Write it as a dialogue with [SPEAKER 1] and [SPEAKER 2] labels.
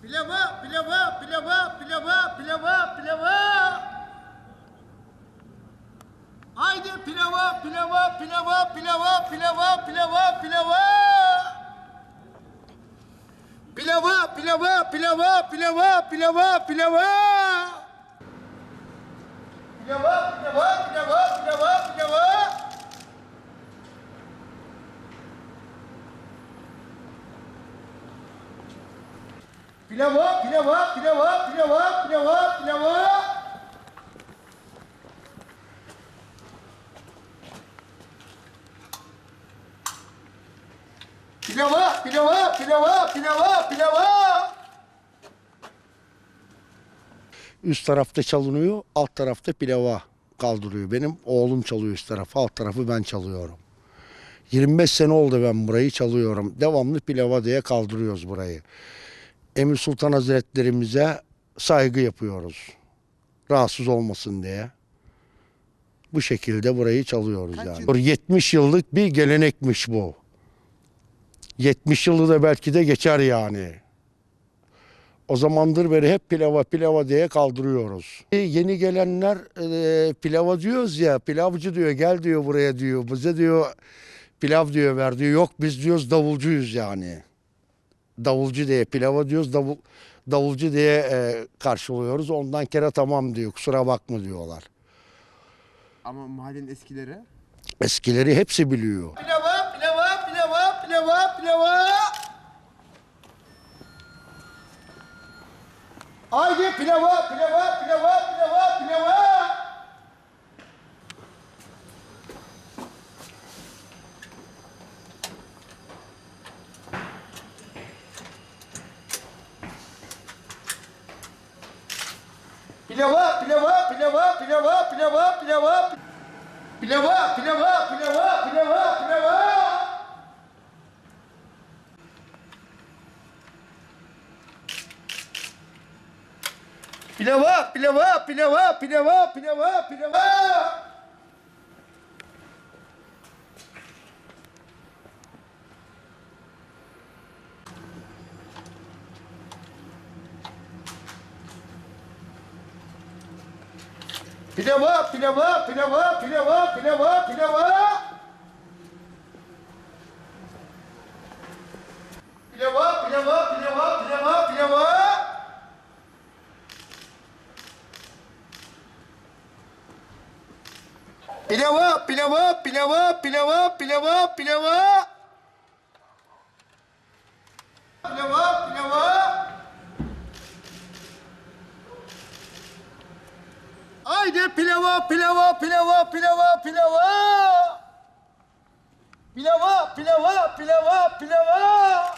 [SPEAKER 1] Pilava, pilava, pilava, pilava, pilava, pilava. Haydi pilava, pilava, pilava, pilava, pilava, pilava, pilava. Pilava, pilava, pilava, pilava, pilava, pilava. Pilava, pilava, pilava, pilava, pilava. Pilava, pilava, pilava, pilava, pilava, pilava. Pilava, pilava, pilava, pilava, pilava.
[SPEAKER 2] Üst tarafta çalınıyor, alt tarafta pilava kaldırıyor. Benim oğlum çalıyor üst tarafı, alt tarafı ben çalıyorum. 25 sene oldu ben burayı çalıyorum. Devamlı pilava diye kaldırıyoruz burayı. Emir Sultan Hazretlerimize saygı yapıyoruz. Rahatsız olmasın diye. Bu şekilde burayı çalıyoruz yani. 70 yıllık bir gelenekmiş bu. 70 yılı da belki de geçer yani. O zamandır beri hep pilava pilava diye kaldırıyoruz. E, Yeni gelenler e, pilava diyoruz ya, pilavcı diyor gel diyor buraya diyor. Bize diyor pilav diyor ver diyor. Yok biz diyoruz davulcuyuz yani. Davulcu diye pilava diyoruz davul, davulcu diye e, karşılıyoruz. Ondan kere tamam diyor kusura bakma diyorlar.
[SPEAKER 3] Ama mahallenin eskileri
[SPEAKER 2] Eskileri hepsi biliyor.
[SPEAKER 1] Pilava, pilava, pilava, pilava, pilava. Haydi pilava, pilava, pilava, pilava, pilava. Pilava, pilava, pilava, pilava, pilava, pilava. Pilava, pilava, pilava, pilava, pilava. Pilava, pilava, pilava, pilava, pilava, pilava. Pilava, pilava, pilava, pilava, pilava, pilava. Pilava, pilava, pilava, pilava, pilava. Pilava, pilava, pilava, pilava, pilava, pilava. Pilava, pilava. Haydi pilava, pilava, pilava, pilava, pilava. Pilava, pilava, pilava, pilava.